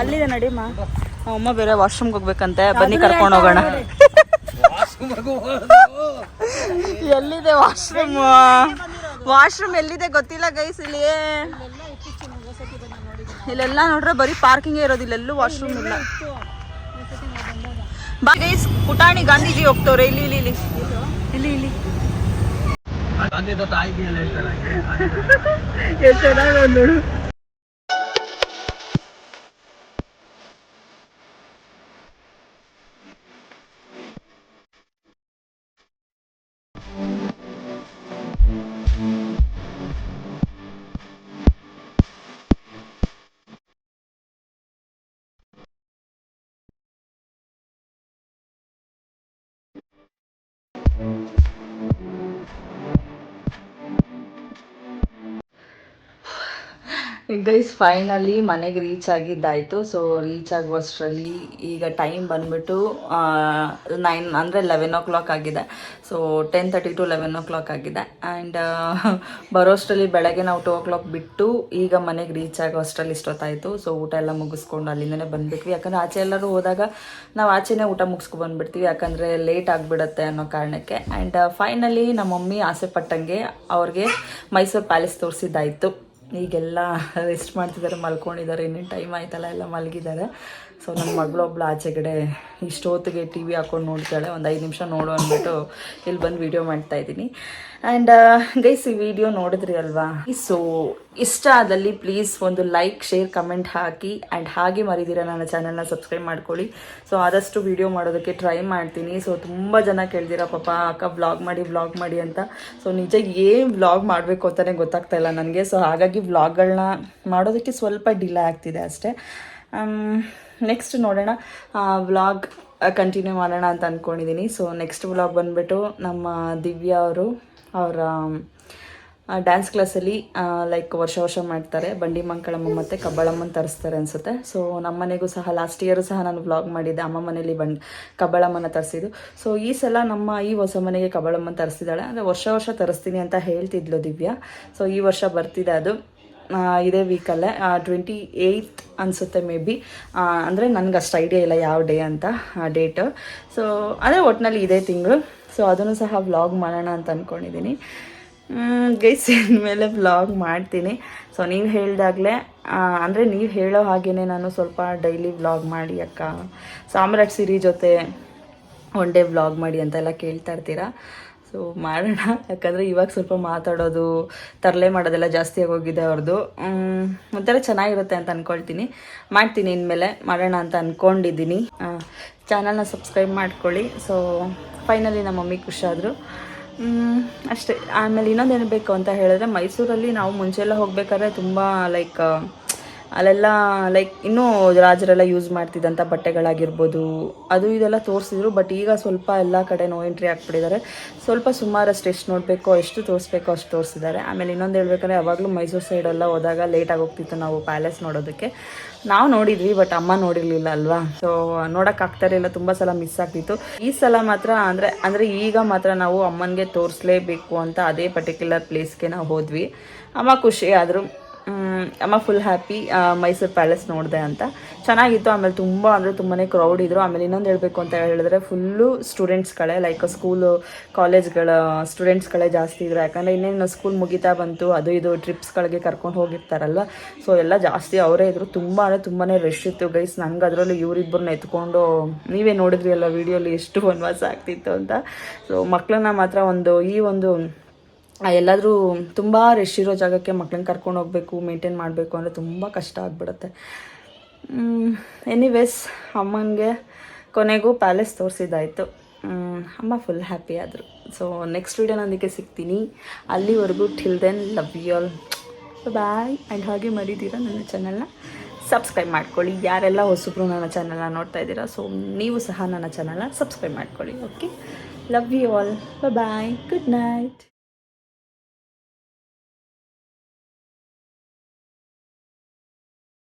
ಅಲ್ಲಿದೆ ನಡಿಮ್ಮ ಅಮ್ಮ. ಬೇರೆ ವಾಶ್ರೂಮ್ಗೆ ಹೋಗ್ಬೇಕಂತೆ ಬನ್ನಿ ಕರ್ಕೊಂಡು ಹೋಗೋಣ. ಎಲ್ಲಿದೆ ವಾಶ್ರೂಮ್ ವಾಶ್ರೂಮ್ ಎಲ್ಲಿದೆ ಗೊತ್ತಿಲ್ಲ ಗೈಸ್ ಇಲ್ಲಿ ಇಲ್ಲೆಲ್ಲ ನೋಡ್ರೆ ಬರೀ ಪಾರ್ಕಿಂಗ್ ಇರೋದು ಇಲ್ಲೆಲ್ಲೂ ವಾಶ್ರೂಮ್ ಇಲ್ಲ. ಬಾ ಗೈಸ್ ಪುಟಾಣಿ ಗಾಂಧೀಜಿ ಹೋಗ್ತವ್ರೆ ಇಲ್ಲಿ ಇಲ್ಲಿ ಇಲ್ಲಿ. ಇಲ್ಲಿ ಇಲ್ಲಿ. ಎಷ್ಟು ಚೆನ್ನಾಗಿ ನೋಡು ಗೈಸ್ ಫೈನಲಿ ಮನೆಗೆ ರೀಚ್ ಆಗಿದ್ದಾಯಿತು. ಸೊ ರೀಚ್ ಆಗುವಷ್ಟರಲ್ಲಿ ಈಗ ಟೈಮ್ ಬಂದ್ಬಿಟ್ಟು ನೈನ್ ಅಂದರೆ ಲೆವೆನ್ ಓ ಕ್ಲಾಕ್ ಆಗಿದೆ. So ten thirty to eleven o'clock ಆಗಿದೆ ಆ್ಯಂಡ್ ಬರೋಷ್ಟರಲ್ಲಿ ಬೆಳಗ್ಗೆ ನಾವು ಟೂ ಓ ಕ್ಲಾಕ್ ಬಿಟ್ಟು ಈಗ ಮನೆಗೆ ರೀಚ್ ಆಗೋ ಅಷ್ಟರಲ್ಲಿ ಇಷ್ಟೊತ್ತಾಯಿತು. ಸೊ ಊಟ ಎಲ್ಲ ಮುಗಿಸ್ಕೊಂಡು ಅಲ್ಲಿಂದನೇ ಬಂದ್ಬಿಟ್ವಿ. ಯಾಕಂದರೆ ಆಚೆ ಎಲ್ಲರೂ ಹೋದಾಗ ನಾವು ಆಚೆನೇ ಊಟ ಮುಗಿಸ್ಕೊ ಬಂದ್ಬಿಡ್ತೀವಿ. ಯಾಕಂದರೆ ಲೇಟ್ ಆಗಿಬಿಡುತ್ತೆ ಅನ್ನೋ ಕಾರಣಕ್ಕೆ. ಆ್ಯಂಡ್ ಫೈನಲಿ ನಮ್ಮ ಮಮ್ಮಿ ಆಸೆ ಪಟ್ಟಂಗೆ ಅವ್ರಿಗೆ ಮೈಸೂರು ಪ್ಯಾಲೇಸ್ ತೋರಿಸಿದ್ದಾಯಿತು. ಈಗೆಲ್ಲ ರೆಸ್ಟ್ ಮಾಡ್ತಿದ್ದಾರೆ ಮಲ್ಕೊಂಡಿದ್ದಾರೆ ಇನ್ನೇನು ಟೈಮ್ ಆಯ್ತಲ್ಲ ಎಲ್ಲ ಮಲಗಿದ್ದಾರೆ ಸೊ ನನ್ನ ಮಗಳೊಬ್ಳು ಆಚೆಗಡೆ ಇಷ್ಟೊತ್ತಿಗೆ ಟಿ ವಿ ಹಾಕೊಂಡು ನೋಡ್ತಾಳೆ. ಒಂದು ಐದು ನಿಮಿಷ ನೋಡು ಅಂದ್ಬಿಟ್ಟು ಇಲ್ಲಿ ಬಂದು ವೀಡಿಯೋ ಮಾಡ್ತಾ ಇದ್ದೀನಿ. ಆ್ಯಂಡ್ ಗೈಸ್ ಈ ವಿಡಿಯೋ ನೋಡಿದ್ರಿ ಅಲ್ವಾ? ಸೊ ಇಷ್ಟ ಆದಲ್ಲಿ ಪ್ಲೀಸ್ ಒಂದು ಲೈಕ್ ಶೇರ್ ಕಮೆಂಟ್ ಹಾಕಿ. ಆ್ಯಂಡ್ ಹಾಗೆ ಮರಿದಿರ ನನ್ನ ಚಾನಲ್ನ ಸಬ್ಸ್ಕ್ರೈಬ್ ಮಾಡ್ಕೊಳ್ಳಿ. ಸೊ ಆದಷ್ಟು ವಿಡಿಯೋ ಮಾಡೋದಕ್ಕೆ ಟ್ರೈ ಮಾಡ್ತೀನಿ. ಸೊ ತುಂಬ ಜನ ಕೇಳ್ದಿರ, ಪಾಪ, ಅಕ್ಕ ವ್ಲಾಗ್ ಮಾಡಿ ವ್ಲಾಗ್ ಮಾಡಿ ಅಂತ. ಸೊ ನಿಜ ಏನು ವ್ಲಾಗ್ ಮಾಡಬೇಕು ಅಂತಲೇ ಗೊತ್ತಾಗ್ತಾ ಇಲ್ಲ ನನಗೆ. ಸೊ ಹಾಗಾಗಿ ವ್ಲಾಗ್ಗಳನ್ನ ಮಾಡೋದಕ್ಕೆ ಸ್ವಲ್ಪ ಡಿಲೇ ಆಗ್ತಿದೆ ಅಷ್ಟೇ. ನೆಕ್ಸ್ಟ್ ನೋಡೋಣ. ವ್ಲಾಗ್ ಕಂಟಿನ್ಯೂ ಮಾಡೋಣ ಅಂತ ಅಂದ್ಕೊಂಡಿದ್ದೀನಿ ಸೊ ನೆಕ್ಸ್ಟ್ ವ್ಲಾಗ್ ಬಂದುಬಿಟ್ಟು ನಮ್ಮ ದಿವ್ಯಾ ಅವರು ಅವರ ಡ್ಯಾನ್ಸ್ ಕ್ಲಾಸಲ್ಲಿ ಲೈಕ್ ವರ್ಷ ವರ್ಷ ಮಾಡ್ತಾರೆ. ಬಂಡಿ ಮಂಕಳಮ್ಮ ಮತ್ತು ಕಬ್ಬಳಮ್ಮನ ತರಿಸ್ತಾರೆ ಅನಿಸುತ್ತೆ. ಸೊ ನಮ್ಮ ಮನೆಗೂ ಸಹ ಲಾಸ್ಟ್ ಇಯರು ಸಹ ನಾನು ವ್ಲಾಗ್ ಮಾಡಿದ್ದೆ. ಅಮ್ಮ ಮನೇಲಿ ಬನ್ ಕಬ್ಬಳಮ್ಮನ ತರಿಸಿದ್ದು. ಸೊ ಈ ಸಲ ನಮ್ಮ ಈ ಹೊಸ ಮನೆಗೆ ಕಬ್ಬಳಮ್ಮನ ತರಿಸಿದ್ದಾಳೆ ಅಂದರೆ ವರ್ಷ ವರ್ಷ ತರಿಸ್ತೀನಿ ಅಂತ ಹೇಳ್ತಿದ್ಲು ದಿವ್ಯಾ. ಸೊ ಈ ವರ್ಷ ಬರ್ತಿದೆ ಅದು. ಇದೇ ವೀಕಲ್ಲೇ ಟ್ವೆಂಟಿ ಏಯ್ತ್ ಅನಿಸುತ್ತೆ ಮೇ ಬಿ ಅಂದರೆ ನನಗೆ ಅಷ್ಟು ಐಡಿಯಾ ಇಲ್ಲ ಯಾವ ಡೇ ಅಂತ, ಆ ಡೇಟು ಸೊ ಅದೇ ಒಟ್ಟಿನಲ್ಲಿ ಇದೇ ತಿಂಗಳು. ಸೊ ಅದನ್ನು ಸಹ ವ್ಲಾಗ್ ಮಾಡೋಣ ಅಂತ ಅಂದ್ಕೊಂಡಿದ್ದೀನಿ ಗೈಸ್ ಮೇಲೆ ವ್ಲಾಗ್ ಮಾಡ್ತೀನಿ. ಸೊ ನೀವು ಹೇಳಿದಾಗಲೇ ಅಂದರೆ ನೀವು ಹೇಳೋ ಹಾಗೆಯೇ ನಾನು ಸ್ವಲ್ಪ ಡೈಲಿ ವ್ಲಾಗ್ ಮಾಡಿ ಅಕ್ಕ. ಸಾಮ್ರಾಟ್ ಸಿರಿ ಜೊತೆ ಒನ್ ಡೇ ವ್ಲಾಗ್ ಮಾಡಿ ಅಂತೆಲ್ಲ ಕೇಳ್ತಾ ಇರ್ತೀರಾ? ಸೊ ಮಾಡೋಣ. ಯಾಕಂದರೆ ಇವಾಗ ಸ್ವಲ್ಪ ಮಾತಾಡೋದು, ತರಲೆ ಮಾಡೋದೆಲ್ಲ ಜಾಸ್ತಿ ಆಗೋಗಿದೆ ಅವ್ರದ್ದು ಒಂಥರ ಚೆನ್ನಾಗಿರುತ್ತೆ ಅಂತ ಅಂದ್ಕೊಳ್ತೀನಿ ಮಾಡ್ತೀನಿ ಇನ್ಮೇಲೆ. ಮಾಡೋಣ ಅಂತ ಅಂದ್ಕೊಂಡಿದ್ದೀನಿ ಚಾನಲ್ನ ಸಬ್ಸ್ಕ್ರೈಬ್ ಮಾಡ್ಕೊಳ್ಳಿ. ಸೊ ಫೈನಲಿ ನಮ್ಮ ಮಮ್ಮಿ ಖುಷಿಯಾದರು. ಅಷ್ಟೇ. ಆಮೇಲೆ ಇನ್ನೊಂದು ಏನು ಬೇಕು ಅಂತ ಹೇಳಿದ್ರೆ ಮೈಸೂರಲ್ಲಿ ನಾವು ಮುಂಚೆಲ್ಲ ಹೋಗ್ಬೇಕಾದ್ರೆ ತುಂಬ ಲೈಕ್ ಅಲ್ಲೆಲ್ಲ ಲೈಕ್ ಇನ್ನೂ ರಾಜರೆಲ್ಲ ಯೂಸ್ ಮಾಡ್ತಿದ್ದಂಥ ಬಟ್ಟೆಗಳಾಗಿರ್ಬೋದು, ಅದು ಇದೆಲ್ಲ ತೋರಿಸಿದ್ರು ಬಟ್ ಈಗ ಸ್ವಲ್ಪ ಎಲ್ಲ ಕಡೆ ನೋ ಎಂಟ್ರಿ ಹಾಕ್ಬಿಟ್ಟಿದ್ದಾರೆ ಸ್ವಲ್ಪ ಸುಮಾರಷ್ಟು ಎಷ್ಟು ನೋಡಬೇಕೋ, ಎಷ್ಟು ತೋರಿಸ್ಬೇಕೋ ಅಷ್ಟು ತೋರಿಸಿದ್ದಾರೆ. ಆಮೇಲೆ ಇನ್ನೊಂದು ಹೇಳ್ಬೇಕಂದ್ರೆ, ಯಾವಾಗಲೂ ಮೈಸೂರು ಸೈಡೆಲ್ಲ ಹೋದಾಗ ಲೇಟಾಗಿ ಹೋಗ್ತಿತ್ತು ನಾವು ಪ್ಯಾಲೇಸ್ ನೋಡೋದಕ್ಕೆ. ನಾವು ನೋಡಿದ್ವಿ ಬಟ್ ಅಮ್ಮ ನೋಡಿರಲಿಲ್ಲ ಅಲ್ವಾ? ಸೊ ನೋಡೋಕ್ಕಾಗ್ತಾ ಇರಲಿಲ್ಲ, ತುಂಬ ಸಲ ಮಿಸ್ ಆಗ್ತಿತ್ತು. ಈ ಸಲ ಮಾತ್ರ ಅಂದರೆ ಅಂದರೆ ಈಗ ಮಾತ್ರ ನಾವು ಅಮ್ಮನಿಗೆ ತೋರಿಸ್ಲೇಬೇಕು ಅಂತ ಅದೇ ಪರ್ಟಿಕ್ಯುಲರ್ ಪ್ಲೇಸ್ಗೆ ನಾವು ಹೋದ್ವಿ. ಅಮ್ಮ ಖುಷಿ ಆದರು ಅಮ್ಮ ಫುಲ್ ಹ್ಯಾಪಿ ಮೈಸೂರು ಪ್ಯಾಲೇಸ್ ನೋಡಿದೆ ಅಂತ. ಚೆನ್ನಾಗಿತ್ತು, ಆಮೇಲೆ ತುಂಬ ಅಂದರೆ ತುಂಬಾ ಕ್ರೌಡ್ ಇದ್ರು. ಆಮೇಲೆ ಇನ್ನೊಂದು ಹೇಳಬೇಕು ಅಂತ ಹೇಳಿದ್ರೆ ಫುಲ್ಲು ಸ್ಟೂಡೆಂಟ್ಸ್ಗಳೇ ಲೈಕ್ ಸ್ಕೂಲು ಕಾಲೇಜ್ಗಳ ಸ್ಟೂಡೆಂಟ್ಸ್ಗಳೇ ಜಾಸ್ತಿ ಇದ್ರು. ಯಾಕಂದರೆ ಇನ್ನೇನು ಸ್ಕೂಲ್ ಮುಗಿತಾ ಬಂತು, ಅದು ಇದು ಟ್ರಿಪ್ಸ್ಗಳಿಗೆ ಕರ್ಕೊಂಡು ಹೋಗಿರ್ತಾರಲ್ಲ ಸೊ ಎಲ್ಲ ಜಾಸ್ತಿ ಅವರೇ ಇದ್ರು. ತುಂಬ ಅಂದರೆ ತುಂಬಾ ರಶ್ ಇತ್ತು ಗೈಸ್ ನಂಗೆ ಅದರಲ್ಲೂ ಇವರಿಬ್ಬರನ್ನ ಎತ್ಕೊಂಡು, ನೀವೇ ನೋಡಿದ್ರಿ ಅಲ್ಲ ವೀಡಿಯೋಲಿ ಎಷ್ಟು ವನ್ವಾಸ ಆಗ್ತಿತ್ತು ಅಂತ. ಸೊ ಮಕ್ಕಳನ್ನ ಮಾತ್ರ ಒಂದು ಈ ಒಂದು ಎಲ್ಲಾದರೂ ತುಂಬ ರಶ್ ಇರೋ ಜಾಗಕ್ಕೆ ಮಕ್ಳನ್ನ ಕರ್ಕೊಂಡು ಹೋಗಬೇಕು ಮೇಂಟೈನ್ ಮಾಡಬೇಕು ಅಂದರೆ ತುಂಬ ಕಷ್ಟ ಆಗಿಬಿಡುತ್ತೆ. ಎನಿವೇಸ್ ಅಮ್ಮನಿಗೆ ಕೊನೆಗೂ ಪ್ಯಾಲೇಸ್ ತೋರಿಸಿದ್ದಾಯಿತು. ಅಮ್ಮ ಫುಲ್ ಹ್ಯಾಪಿ ಆದರು. ಸೊ ನೆಕ್ಸ್ಟ್ ವೀಡಿಯೋನೊಂದಿಗೆ ಸಿಗ್ತೀನಿ. ಅಲ್ಲಿವರೆಗೂ till then love you all bye and ಹಾಗೆ ಮರಿದ್ದೀರಾ ನನ್ನ ಚಾನಲ್ನ ಸಬ್ಸ್ಕ್ರೈಬ್ ಮಾಡ್ಕೊಳ್ಳಿ. ಯಾರೆಲ್ಲ ಹೊಸಬ್ರು ನನ್ನ ಚಾನಲ್ನ ನೋಡ್ತಾ ಇದ್ದೀರಾ ಸೊ ನೀವು ಸಹ ನನ್ನ ಚಾನಲ್ನ ಸಬ್ಸ್ಕ್ರೈಬ್ ಮಾಡ್ಕೊಳ್ಳಿ okay love you all bye good night